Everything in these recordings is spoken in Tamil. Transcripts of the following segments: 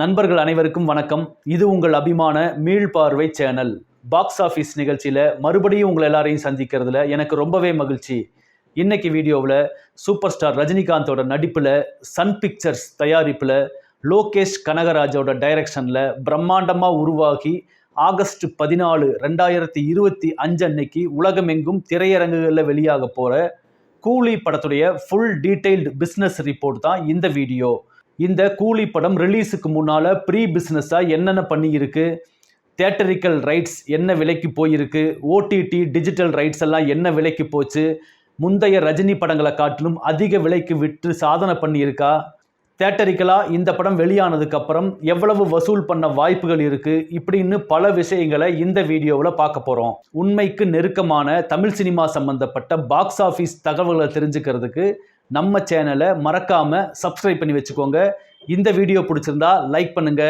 நண்பர்கள் அனைவருக்கும் வணக்கம். இது உங்கள் அபிமான மீள்பார்வை சேனல். பாக்ஸ் ஆஃபீஸ் நிகழ்ச்சியில் மறுபடியும் உங்களை எல்லாரையும் சந்திக்கிறதுல எனக்கு ரொம்பவே மகிழ்ச்சி. இன்னைக்கு வீடியோவில் சூப்பர் ஸ்டார் ரஜினிகாந்தோட நடிப்பில் சன் பிக்சர்ஸ் தயாரிப்பில் லோகேஷ் கனகராஜோட டைரக்ஷனில் பிரம்மாண்டமாக உருவாகி ஆகஸ்ட் பதினாலு ரெண்டாயிரத்தி இருபத்தி அஞ்சு அன்னைக்கு உலகமெங்கும் திரையரங்குகளில் வெளியாக போகிற கூலி படத்துடைய ஃபுல் டீட்டெயில்டு பிஸ்னஸ் ரிப்போர்ட் தான் இந்த வீடியோ. இந்த கூலி படம் ரிலீஸுக்கு முன்னால் ப்ரீ பிஸ்னஸாக என்னென்ன பண்ணியிருக்கு? தேட்டரிக்கல் ரைட்ஸ் என்ன விலைக்கு போயிருக்கு? ஓடிடி டிஜிட்டல் ரைட்ஸ் எல்லாம் என்ன விலைக்கு போச்சு? முந்தைய ரஜினி படங்களை காட்டிலும் அதிக விலைக்கு விற்று சாதனை பண்ணியிருக்கா? தேட்டரிக்கலாக இந்த படம் வெளியானதுக்கப்புறம் எவ்வளவு வசூல் பண்ண வாய்ப்புகள் இருக்குது இப்படின்னு பல விஷயங்களை இந்த வீடியோவில் பார்க்க போகிறோம் உண்மைக்கு நெருக்கமான தமிழ் சினிமா சம்பந்தப்பட்ட பாக்ஸ் ஆஃபீஸ் தகவல்களை தெரிஞ்சுக்கிறதுக்கு நம்ம சேனலை மறக்காமல் சப்ஸ்கிரைப் பண்ணி வச்சுக்கோங்க. இந்த வீடியோ பிடிச்சிருந்தா லைக் பண்ணுங்க.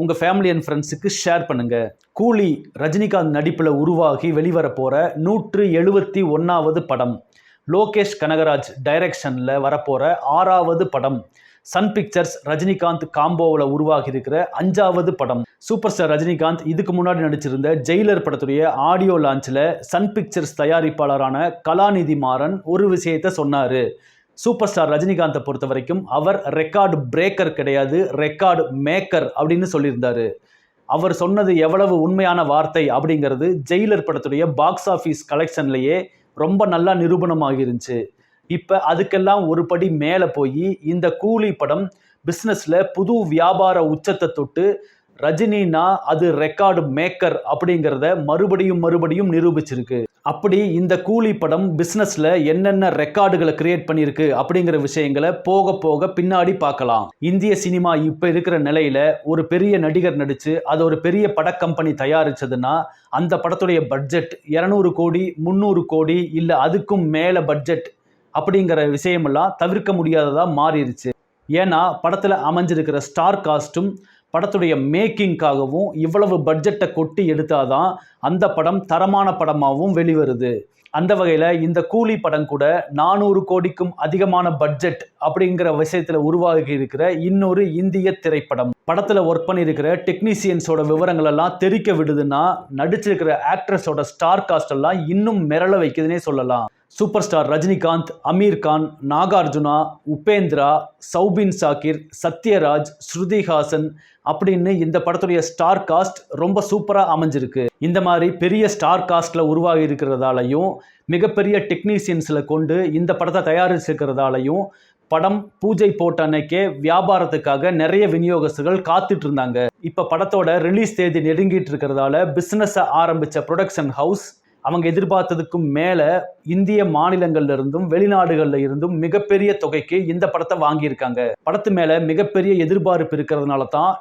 உங்க ஃபேமிலி அண்ட் ஃப்ரெண்ட்ஸுக்கு ஷேர் பண்ணுங்க. கூலி ரஜினிகாந்த் நடிப்பில் உருவாகி வெளிவர போற நூற்று எழுபத்தி ஒன்னாவது படம். லோகேஷ் கனகராஜ் டைரக்ஷனில் வரப்போற ஆறாவது படம். சன் பிக்சர்ஸ் ரஜினிகாந்த் காம்போவில் உருவாகி இருக்கிற அஞ்சாவது படம். சூப்பர் ஸ்டார் ரஜினிகாந்த் இதுக்கு முன்னாடி நடிச்சிருந்த ஜெயிலர் படத்துடைய ஆடியோ லான்ச்சில் சன் பிக்சர்ஸ் தயாரிப்பாளரான கலாநிதி மாறன் ஒரு விஷயத்த சொன்னார். சூப்பர் ஸ்டார் ரஜினிகாந்தை பொறுத்த வரைக்கும் அவர் ரெக்கார்டு பிரேக்கர் கிடையாது ரெக்கார்டு மேக்கர் அப்படின்னு சொல்லியிருந்தார். அவர் சொன்னது எவ்வளவு உண்மையான வார்த்தை அப்படிங்கிறது ஜெயிலர் படத்துடைய பாக்ஸ் ஆஃபீஸ் கலெக்ஷன்லேயே ரொம்ப நல்லா நிரூபணமாகி இருந்துச்சு இப்போ அதுக்கெல்லாம் ஒரு படி மேலே போய் இந்த கூலி படம் பிஸ்னஸில் புது வியாபார உச்சத்தை தொட்டு ரஜினினா அது ரெக்கார்டு மேக்கர் அப்படிங்கிறத மறுபடியும் மறுபடியும் நிரூபிச்சிருக்கு. அப்படி இந்த கூலி படம் பிஸ்னஸில் என்னென்ன ரெக்கார்டுகளை கிரியேட் பண்ணியிருக்கு அப்படிங்கிற விஷயங்களை போக போக பின்னாடி பார்க்கலாம். இந்திய சினிமா இப்போ இருக்கிற நிலையில் ஒரு பெரிய நடிகர் நடித்து அது ஒரு பெரிய படக்கம்பெனி தயாரித்ததுன்னா அந்த படத்துடைய பட்ஜெட் இரநூறு கோடி முந்நூறு கோடி இல்லை அதுக்கும் மேலே பட்ஜெட் அப்படிங்கிற விஷயமெல்லாம் தவிர்க்க முடியாததாக மாறிடுச்சு ஏன்னா படத்தில் அமைஞ்சிருக்கிற ஸ்டார் காஸ்ட்டும் படத்துடைய மேக்கிங்காகவும் இவ்வளவு பட்ஜெட்டை கொட்டி எடுத்தாதான் அந்த படம் தரமான படமாகவும் வெளிவருது. அந்த வகையில் இந்த கூலி படம் கூட நானூறு கோடிக்கும் அதிகமான பட்ஜெட் அப்படிங்கிற விஷயத்தில் உருவாகி இருக்கிற இன்னொரு இந்திய திரைப்படம். படத்தில் ஒர்க் பண்ணியிருக்கிற டெக்னீசியன்ஸோட விவரங்கள் எல்லாம் தெரிக்க விடுதுன்னா நடிச்சிருக்கிற ஆக்ட்ரஸோட ஸ்டார் காஸ்ட் எல்லாம் இன்னும் மிரள வைக்குதுன்னே சொல்லலாம். சூப்பர் ஸ்டார் ரஜினிகாந்த் அமீர் கான் நாகார்ஜுனா உபேந்திரா சௌபின் சாக்கிர் சத்யராஜ் ஸ்ருதிஹாசன் அப்படின்னு இந்த படத்துடைய ஸ்டார் காஸ்ட் ரொம்ப சூப்பராக அமைஞ்சிருக்கு. இந்த மாதிரி பெரிய ஸ்டார் காஸ்டில் உருவாகி இருக்கிறதாலையும் மிகப்பெரிய டெக்னீசியன்ஸில் கொண்டு இந்த படத்தை தயாரிச்சிருக்கிறதாலையும் படம் பூஜை போட்ட அன்னைக்கே வியாபாரத்துக்காக நிறைய விநியோகஸ்தர்கள் காத்துட்டு இருந்தாங்க. இப்போ படத்தோட ரிலீஸ் தேதி நெருங்கிட்டு இருக்கிறதால பிஸ்னஸை ஆரம்பித்த ப்ரொடக்ஷன் ஹவுஸ் அவங்க எதிர்பார்த்ததுக்கும் மேலே இந்திய மாநிலங்கள்ல இருந்தும் வெளிநாடுகள்ல இருந்தும் மிகப்பெரிய தொகைக்கு இந்த படத்தை வாங்கியிருக்காங்க. படத்து மேலே மிகப்பெரிய எதிர்பார்ப்பு இருக்கிறதுனால தான்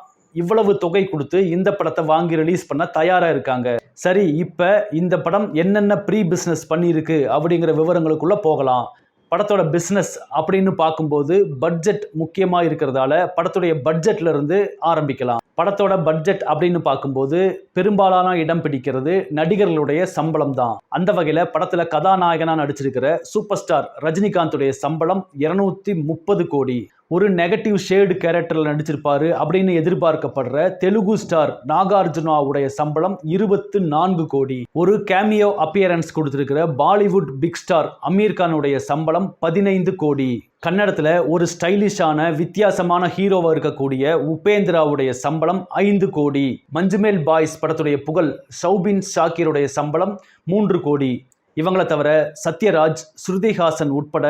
இவ்வளவு தொகை கொடுத்து இந்த படத்தை வாங்கி ரிலீஸ் பண்ண தயாராக இருக்காங்க. சரி இப்போ இந்த படம் என்னென்ன ப்ரீ பிஸ்னஸ் பண்ணியிருக்கு அப்படிங்கிற விவரங்களுக்குள்ள போகலாம். படத்தோட பிஸ்னஸ் அப்படின்னு பார்க்கும்போது பட்ஜெட் முக்கியமாக இருக்கிறதால படத்துடைய பட்ஜெட்ல இருந்து ஆரம்பிக்கலாம். படத்தோட பட்ஜெட் அப்படின்னு பார்க்கும்போது பெரும்பாலான இடம் பிடிக்கிறது நடிகர்களுடைய சம்பளம் தான் அந்த வகையில் படத்தில் கதாநாயகனாக நடிச்சிருக்கிற சூப்பர் ஸ்டார் ரஜினிகாந்துடைய சம்பளம் இருநூத்தி முப்பது கோடி. ஒரு நெகட்டிவ் ஷேடு கேரக்டரில் நடிச்சிருப்பாரு அப்படின்னு எதிர்பார்க்கப்படுற தெலுங்கு ஸ்டார் நாகார்ஜுனாவுடைய சம்பளம் இருபத்து நான்கு கோடி. ஒரு கேமியோ அப்பியரன்ஸ் கொடுத்திருக்கிற பாலிவுட் பிக் ஸ்டார் அமீர் கானுடைய சம்பளம் பதினைந்து கோடி. கன்னடத்தில் ஒரு ஸ்டைலிஷான வித்தியாசமான ஹீரோவாக இருக்கக்கூடிய உபேந்திராவுடைய சம்பளம் ஐந்து கோடி. மஞ்சுமேல் பாய்ஸ் படத்துடைய புகழ் சௌபின் ஷாக்கிருடைய சம்பளம் மூன்று கோடி. இவங்களை தவிர சத்யராஜ் ஸ்ருதிஹாசன் உட்பட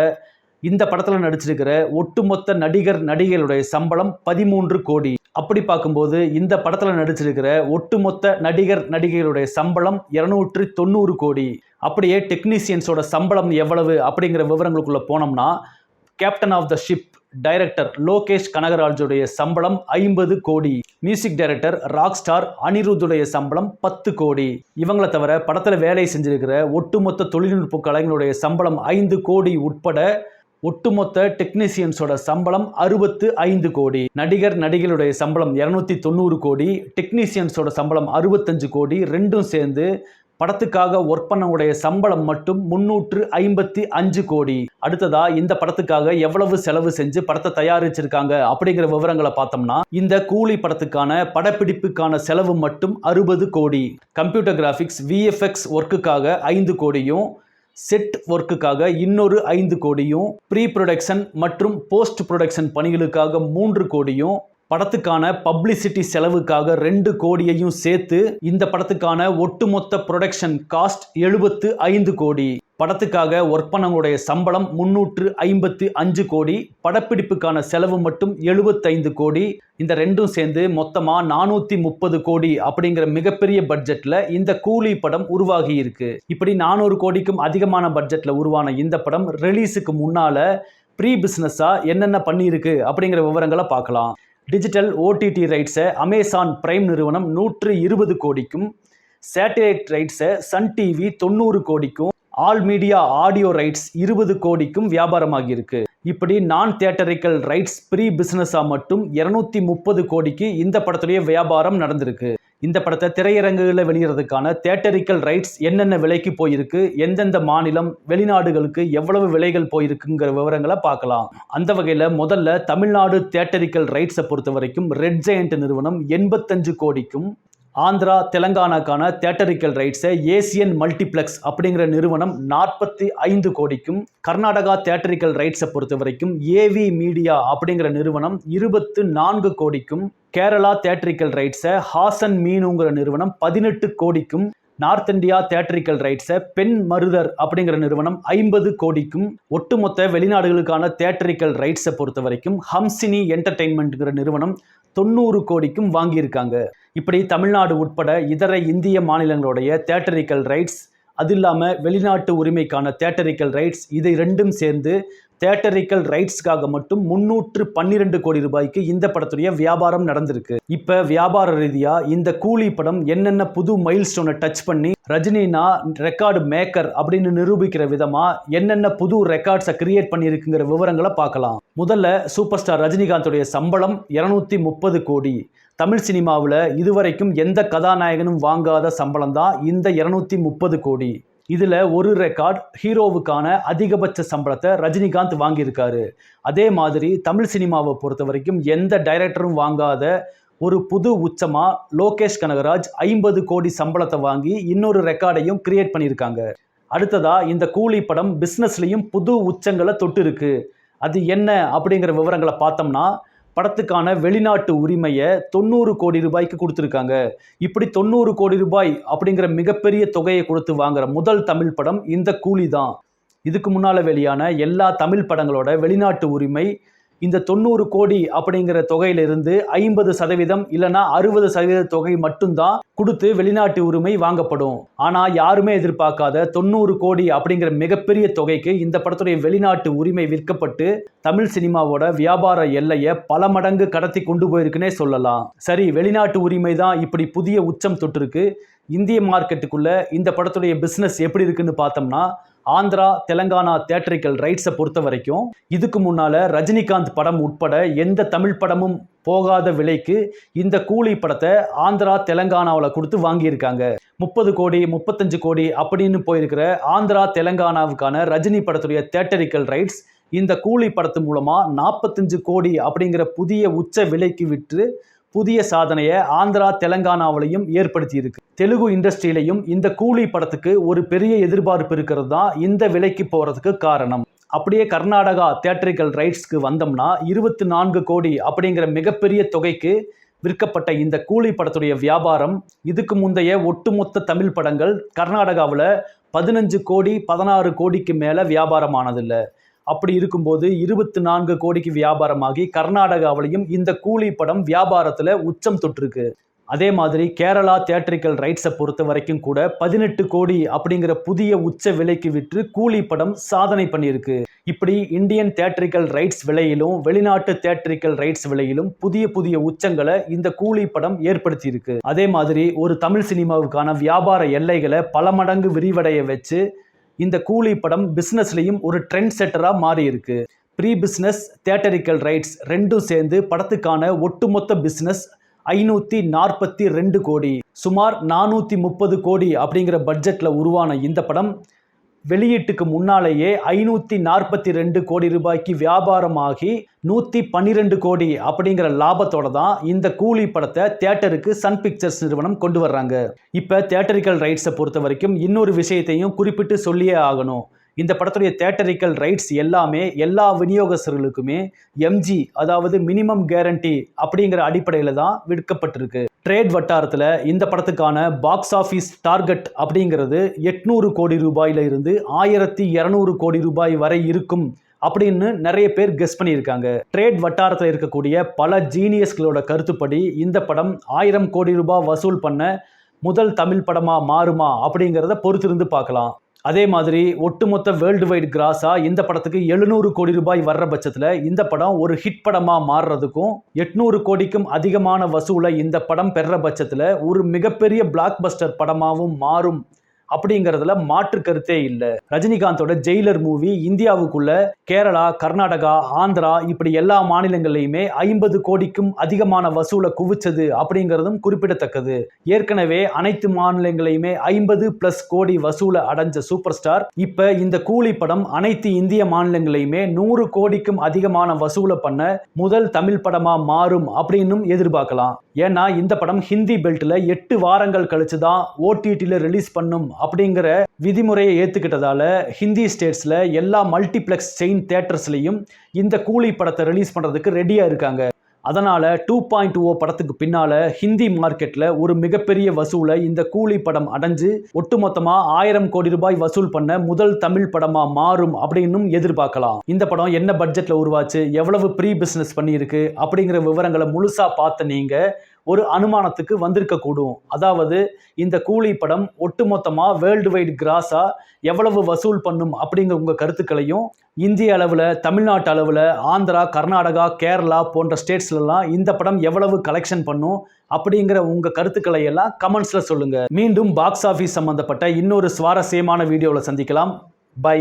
இந்த படத்தில் நடிச்சிருக்கிற ஒட்டுமொத்த நடிகர் நடிகைகளுடைய சம்பளம் பதிமூன்று கோடி. அப்படி பார்க்கும்போது இந்த படத்தில் நடிச்சிருக்கிற ஒட்டுமொத்த நடிகர் நடிகைகளுடைய சம்பளம் இருநூற்று தொண்ணூறு கோடி. அப்படியே டெக்னீசியன்ஸோட சம்பளம் எவ்வளவு அப்படிங்கிற விவரங்களுக்குள்ளே போனோம்னா captain of the ship director Lokesh கனகராஜுடைய சம்பளம் ஐம்பது கோடி. மியூசிக் டைரக்டர் ராக் ஸ்டார் அனிருத்துடைய சம்பளம் பத்து கோடி. இவங்களை தவிர படத்தில் வேலை செஞ்சிருக்கிற ஒட்டுமொத்த தொழில்நுட்ப கலைஞருடைய சம்பளம் ஐந்து கோடி உட்பட ஒட்டுமொத்த டெக்னீசியன்ஸோட சம்பளம் அறுபத்து ஐந்து கோடி. நடிகர் நடிகளுடைய சம்பளம் இரநூத்தி தொண்ணூறு கோடி. டெக்னீசியன்ஸோட சம்பளம் அறுபத்தஞ்சு கோடி. ரெண்டும் சேர்ந்து படத்துக்காக ஒர்க் பண்ணவுடைய சம்பளம் மட்டும் முன்னூற்று ஐம்பத்தி அஞ்சு கோடி. அடுத்ததா இந்த படத்துக்காக எவ்வளவு செலவு செஞ்சு படத்தை தயாரிச்சிருக்காங்க அப்படிங்கிற விவரங்களை பார்த்தோம்னா இந்த கூலி படத்துக்கான படப்பிடிப்புக்கான செலவு மட்டும் அறுபது கோடி. கம்ப்யூட்டர் கிராஃபிக்ஸ் விஎஃப்எக்ஸ் ஒர்க்குக்காக ஐந்து கோடியும் செட் ஒர்க்குக்காக இன்னொரு ஐந்து கோடியும் ப்ரீ ப்ரொடக்ஷன் மற்றும் போஸ்ட் ப்ரொடக்ஷன் பணிகளுக்காக மூன்று கோடியும் படத்துக்கான பப்ளிசிட்டி செலவுக்காக ரெண்டு கோடியையும் சேர்த்து இந்த படத்துக்கான ஒட்டுமொத்த ப்ரொடக்ஷன் காஸ்ட் எழுபத்து ஐந்து கோடி. படத்துக்காக ஒர்க் பண்ணவங்களுடைய சம்பளம் முன்னூற்று ஐம்பத்து அஞ்சு கோடி. படப்பிடிப்புக்கான செலவு மட்டும் எழுபத்தைந்து கோடி. இந்த ரெண்டும் சேர்ந்து மொத்தமாக நானூற்றி முப்பது கோடி அப்படிங்கிற மிகப்பெரிய பட்ஜெட்டில் இந்த கூலி படம் உருவாகி இருக்கு. இப்படி நானூறு கோடிக்கும் அதிகமான பட்ஜெட்டில் உருவான இந்த படம் ரிலீஸுக்கு முன்னால் ப்ரீ பிஸ்னஸாக என்னென்ன பண்ணியிருக்கு அப்படிங்கிற விவரங்களை பார்க்கலாம். டிஜிட்டல் ஓடிடி ரைட்ஸை அமேசான் பிரைம் நிறுவனம் நூற்று இருபது கோடிக்கும் சேட்டலைட் ரைட்ஸை சன் டிவி தொண்ணூறு கோடிக்கும் ஆல் மீடியா ஆடியோ ரைட்ஸ் இருபது கோடிக்கும் வியாபாரமாகி இருக்கு இப்படி நான் தியேட்டரிக்கல் ரைட்ஸ் ப்ரீ பிஸ்னஸாக மட்டும் இரநூத்தி முப்பது கோடிக்கு இந்த படத்துடைய வியாபாரம் நடந்திருக்கு. இந்த படத்தை திரையரங்குகளில் வெளியிறதுக்கான தேட்டரிக்கல் ரைட்ஸ் என்னென்ன விலைக்கு போயிருக்கு எந்தெந்த மாநிலம் வெளிநாடுகளுக்கு எவ்வளவு விலைகள் போயிருக்குங்கிற விவரங்களை பார்க்கலாம். அந்த வகையில் முதல்ல தமிழ்நாடு தேட்டரிக்கல் ரைட்ஸை பொறுத்த வரைக்கும் ரெட் ஜெயண்ட் நிறுவனம் எண்பத்தஞ்சு கோடிக்கும் ஆந்திரா தெலங்கானாக்கான தேட்டரிக்கல் ரைட்ஸை ஏசியன் மல்டிப்ளெக்ஸ் அப்படிங்கிற நிறுவனம் நாற்பத்தி ஐந்து கோடிக்கும் கர்நாடகா தேட்டரிக்கல் ரைட்ஸை பொறுத்த வரைக்கும் ஏவி மீடியா அப்படிங்கிற நிறுவனம் இருபத்து நான்கு கோடிக்கும் கேரளா தேட்டரிக்கல் ரைட்ஸை ஹாசன் மீனுங்கிற நிறுவனம் பதினெட்டு கோடிக்கும் நார்த் இந்தியா தேட்டரிக்கல் ரைட்ஸை பெண் மருதர் அப்படிங்கிற நிறுவனம் ஐம்பது கோடிக்கும் ஒட்டுமொத்த வெளிநாடுகளுக்கான தேட்டரிக்கல் ரைட்ஸை பொறுத்த வரைக்கும் ஹம்சினி என்டர்டெயின்மெண்ட்டுங்கிற நிறுவனம் தொண்ணூறு கோடிக்கும் வாங்கியிருக்காங்க. இப்படி தமிழ்நாடு உட்பட இதர இந்திய மாநிலங்களுடைய தேட்டரிக்கல் ரைட்ஸ் அது இல்லாமல் வெளிநாட்டு உரிமைக்கான தேட்டரிக்கல் ரைட்ஸ் இதை ரெண்டும் சேர்ந்து தேட்டரிக்கல் ரைட்ஸ்க்காக மட்டும் முன்னூற்று பன்னிரெண்டு கோடி ரூபாய்க்கு இந்த படத்துடைய வியாபாரம் நடந்திருக்கு. இப்போ வியாபார ரீதியாக இந்த கூலி படம் என்னென்ன புது மைல் ஸ்டோனை டச் பண்ணி ரஜினினா ரெக்கார்டு மேக்கர் அப்படின்னு நிரூபிக்கிற விதமாக என்னென்ன புது ரெக்கார்ட்ஸை கிரியேட் பண்ணியிருக்குங்கிற விவரங்களை பார்க்கலாம். முதல்ல சூப்பர் ஸ்டார் ரஜினிகாந்தோடைய சம்பளம் இரநூத்தி முப்பது கோடி. தமிழ் சினிமாவில் இதுவரைக்கும் எந்த கதாநாயகனும் வாங்காத சம்பளம் தான் இந்த இரநூத்தி முப்பது கோடி. இதில் ஒரு ரெக்கார்ட் ஹீரோவுக்கான அதிகபட்ச சம்பளத்தை ரஜினிகாந்த் வாங்கியிருக்காரு. அதே மாதிரி தமிழ் சினிமாவை பொறுத்த வரைக்கும் எந்த டைரக்டரும் வாங்காத ஒரு புது உச்சமாக லோகேஷ் கனகராஜ் ஐம்பது கோடி சம்பளத்தை வாங்கி இன்னொரு ரெக்கார்டையும் கிரியேட் பண்ணியிருக்காங்க. அடுத்ததா இந்த கூலி படம் பிஸ்னஸ்லையும் புது உச்சங்களை தொட்டு இருக்கு அது என்ன அப்படிங்கிற விவரங்களை பார்த்தோம்னா படத்துக்கான வெளிநாட்டு உரிமையை தொண்ணூறு கோடி ரூபாய்க்கு கொடுத்துருக்காங்க. இப்படி தொண்ணூறு கோடி ரூபாய் அப்படிங்கிற மிகப்பெரிய தொகையை கொடுத்து வாங்குற முதல் தமிழ் படம் இந்த கூலி தான். இதுக்கு முன்னால் வெளியான எல்லா தமிழ் படங்களோட வெளிநாட்டு உரிமை இந்த தொண்ணூறு கோடி அப்படிங்கிற தொகையிலிருந்து ஐம்பது சதவீதம் இல்லைன்னா அறுபது சதவீத தொகை மட்டும்தான் கொடுத்து வெளிநாட்டு உரிமை வாங்கப்படும். ஆனால் யாருமே எதிர்பார்க்காத தொண்ணூறு கோடி அப்படிங்கிற மிகப்பெரிய தொகைக்கு இந்த படத்துடைய வெளிநாட்டு உரிமை விற்கப்பட்டு தமிழ் சினிமாவோட வியாபார எல்லையை பல மடங்கு கடத்தி கொண்டு போயிருக்குன்னே சொல்லலாம். சரி வெளிநாட்டு உரிமை தான் இப்படி புதிய உச்சம் தொட்டிருக்கு. இந்திய மார்க்கெட்டுக்குள்ள இந்த படத்துடைய பிஸ்னஸ் எப்படி இருக்குன்னு பார்த்தோம்னா ஆந்திரா தெலங்கானா தேட்டரிக்கல் ரைட்ஸை பொறுத்த வரைக்கும் இதுக்கு முன்னால் ரஜினிகாந்த் படம் உட்பட எந்த தமிழ் படமும் போகாத விலைக்கு இந்த கூலி படத்தை ஆந்திரா தெலங்கானாவில் கொடுத்து வாங்கியிருக்காங்க. முப்பது கோடி முப்பத்தஞ்சு கோடி அப்படின்னு போயிருக்கிற ஆந்திரா தெலங்கானாவுக்கான ரஜினி படத்துடைய தேட்டரிக்கல் ரைட்ஸ் இந்த கூலி படத்து மூலமாக நாற்பத்தஞ்சு கோடி அப்படிங்கிற புதிய உச்ச விலைக்கு விற்று புதிய சாதனையை ஆந்திரா தெலங்கானாவிலையும் ஏற்படுத்தியிருக்கு. தெலுங்கு இண்டஸ்ட்ரியிலையும் இந்த கூலி படத்துக்கு ஒரு பெரிய எதிர்பார்ப்பு இருக்கிறது தான் இந்த விலைக்கு போகிறதுக்கு காரணம். அப்படியே கர்நாடகா தேட்டரிக்கல் ரைட்ஸ்க்கு வந்தோம்னா இருபத்தி நான்கு கோடி அப்படிங்கிற மிகப்பெரிய தொகைக்கு விற்கப்பட்ட இந்த கூலி படத்துடைய வியாபாரம் இதுக்கு முந்தைய ஒட்டுமொத்த தமிழ் படங்கள் கர்நாடகாவில் பதினஞ்சு கோடி பதினாறு கோடிக்கு மேலே வியாபாரமானதில்லை. அப்படி இருக்கும்போது இருபத்தி நான்கு கோடிக்கு வியாபாரமாகி கர்நாடகாவிலையும் இந்த கூலி படம் வியாபாரத்தில் உச்சம் தொற்றுருக்கு அதே மாதிரி கேரளா தியேட்ரிக்கல் ரைட்ஸை பொறுத்த வரைக்கும் கூட பதினெட்டு கோடி அப்படிங்கிற புதிய உச்ச விலைக்கு விற்று கூலி படம் சாதனை பண்ணியிருக்கு. இப்படி இந்தியன் தேட்டரிக்கல் ரைட்ஸ் விலையிலும் வெளிநாட்டு தேட்டரிக்கல் ரைட்ஸ் விலையிலும் புதிய புதிய உச்சங்களை இந்த கூலி படம் ஏற்படுத்தியிருக்கு. அதே மாதிரி ஒரு தமிழ் சினிமாவுக்கான வியாபார எல்லைகளை பல மடங்கு விரிவடைய வச்சு இந்த கூலி படம் பிஸ்னஸ்லையும் ஒரு ட்ரெண்ட் செட்டராக மாறி இருக்கு ப்ரீ பிஸ்னஸ் தேட்டரிக்கல் ரைட்ஸ் ரெண்டும் சேர்ந்து படத்துக்கான ஒட்டுமொத்த பிஸ்னஸ் ஐநூற்றி நாற்பத்தி ரெண்டு கோடி. சுமார் நானூற்றி முப்பது கோடி அப்படிங்கிற பட்ஜெட்டில் உருவான இந்த படம் வெளியீட்டுக்கு முன்னாலேயே ஐநூற்றி நாற்பத்தி ரெண்டு கோடி ரூபாய்க்கு வியாபாரமாகி நூற்றி பன்னிரெண்டு கோடி அப்படிங்கிற லாபத்தோட தான் இந்த கூலி படத்தை தேட்டருக்கு சன் பிக்சர்ஸ் நிறுவனம் கொண்டு வர்றாங்க. இப்போ தேட்டரிக்கல் ரைட்ஸை பொறுத்த வரைக்கும் இன்னொரு விஷயத்தையும் குறிப்பிட்டு சொல்லியே ஆகணும். இந்த படத்துடைய தேட்டரிக்கல் ரைட்ஸ் எல்லாமே எல்லா விநியோகஸ்தர்களுக்குமே எம்ஜி அதாவது மினிமம் கேரண்டி அப்படிங்கிற அடிப்படையில் தான் விற்கப்பட்டிருக்கு. ட்ரேட் வட்டாரத்தில் இந்த படத்துக்கான பாக்ஸ் ஆஃபீஸ் டார்கெட் அப்படிங்கிறது எட்நூறு கோடி ரூபாயில இருந்து ஆயிரத்தி இரநூறு கோடி ரூபாய் வரை இருக்கும் அப்படின்னு நிறைய பேர் கெஸ் பண்ணியிருக்காங்க. ட்ரேட் வட்டாரத்தில் இருக்கக்கூடிய பல ஜீனியஸ்களோட கருத்துப்படி இந்த படம் ஆயிரம் கோடி ரூபாய் வசூல் பண்ண முதல் தமிழ் படமா மாறுமா அப்படிங்கிறத பொறுத்திருந்து பார்க்கலாம். அதே மாதிரி ஒட்டுமொத்த வேர்ல்டு வைட் கிராஸாக இந்த படத்துக்கு எழுநூறு கோடி ரூபாய் வர்ற பட்சத்தில் இந்த படம் ஒரு ஹிட் படமாக மாறுறதுக்கும் எட்நூறு கோடிக்கும் அதிகமான வசூலை இந்த படம் பெற பட்சத்தில் ஒரு மிகப்பெரிய பிளாக் பஸ்டர் படமாகவும் மாறும். அப்படிங்கிறதுல மாற்று கருத்தே இல்லை. ரஜினிகாந்தோட ஜெயிலர் மூவி இந்தியாவுக்குள்ள கேரளா கர்நாடகா ஆந்திரா இப்படி எல்லா மாநிலங்கள்லையுமே ஐம்பது கோடிக்கும் அதிகமான வசூலை குவிச்சது அப்படிங்கிறதும் குறிப்பிடத்தக்கது. ஏற்கனவே அனைத்து மாநிலங்களையுமே ஐம்பது பிளஸ் கோடி வசூலை அடைஞ்ச சூப்பர் ஸ்டார் இப்ப இந்த கூலி படம் அனைத்து இந்திய மாநிலங்களையுமே நூறு கோடிக்கும் அதிகமான வசூலை பண்ண முதல் தமிழ் படமா மாறும் அப்படின்னும் எதிர்பார்க்கலாம். ஏன்னா இந்த படம் ஹிந்தி பெல்ட்ல எட்டு வாரங்கள் கழிச்சு தான் ஓடிடியில் ரிலீஸ் பண்ணும் அப்படிங்கிற விதிமுறையை ஏற்றுக்கிட்டதால ஹிந்தி ஸ்டேட்ஸில் எல்லா மல்டிப்ளெக்ஸ் செயின் தேட்டர்ஸ்லையும் இந்த கூலி படத்தை ரிலீஸ் பண்ணுறதுக்கு ரெடியாக இருக்காங்க. அதனால் டூ பாயிண்ட் ஓ படத்துக்கு பின்னால் ஹிந்தி மார்க்கெட்டில் ஒரு மிகப்பெரிய வசூலை இந்த கூலி படம் அடைஞ்சு ஒட்டுமொத்தமாக ஆயிரம் கோடி ரூபாய் வசூல் பண்ண முதல் தமிழ் படமாக மாறும் அப்படின்னும் எதிர்பார்க்கலாம். இந்த படம் என்ன பட்ஜெட்டில் உருவாச்சு எவ்வளவு ப்ரீ பிஸ்னஸ் பண்ணியிருக்கு அப்படிங்கிற விவரங்களை முழுசாக பார்த்த நீங்கள் ஒரு அனுமானத்துக்கு வந்திருக்கக்கூடும் அதாவது இந்த கூலி படம் ஒட்டுமொத்தமாக வேர்ல்டு வைட் கிராஸாக எவ்வளவு வசூல் பண்ணும் அப்படிங்கிற உங்கள் கருத்துக்களையும் இந்திய அளவில் தமிழ்நாட்டு அளவில் ஆந்திரா கர்நாடகா கேரளா போன்ற ஸ்டேட்ஸ்லலாம் இந்த படம் எவ்வளவு கலெக்ஷன் பண்ணும் அப்படிங்கிற உங்கள் கருத்துக்களை எல்லாம் கமெண்ட்ஸில் சொல்லுங்கள் மீண்டும் பாக்ஸ் ஆஃபீஸ் சம்மந்தப்பட்ட இன்னொரு சுவாரஸ்யமான வீடியோவில் சந்திக்கலாம். பை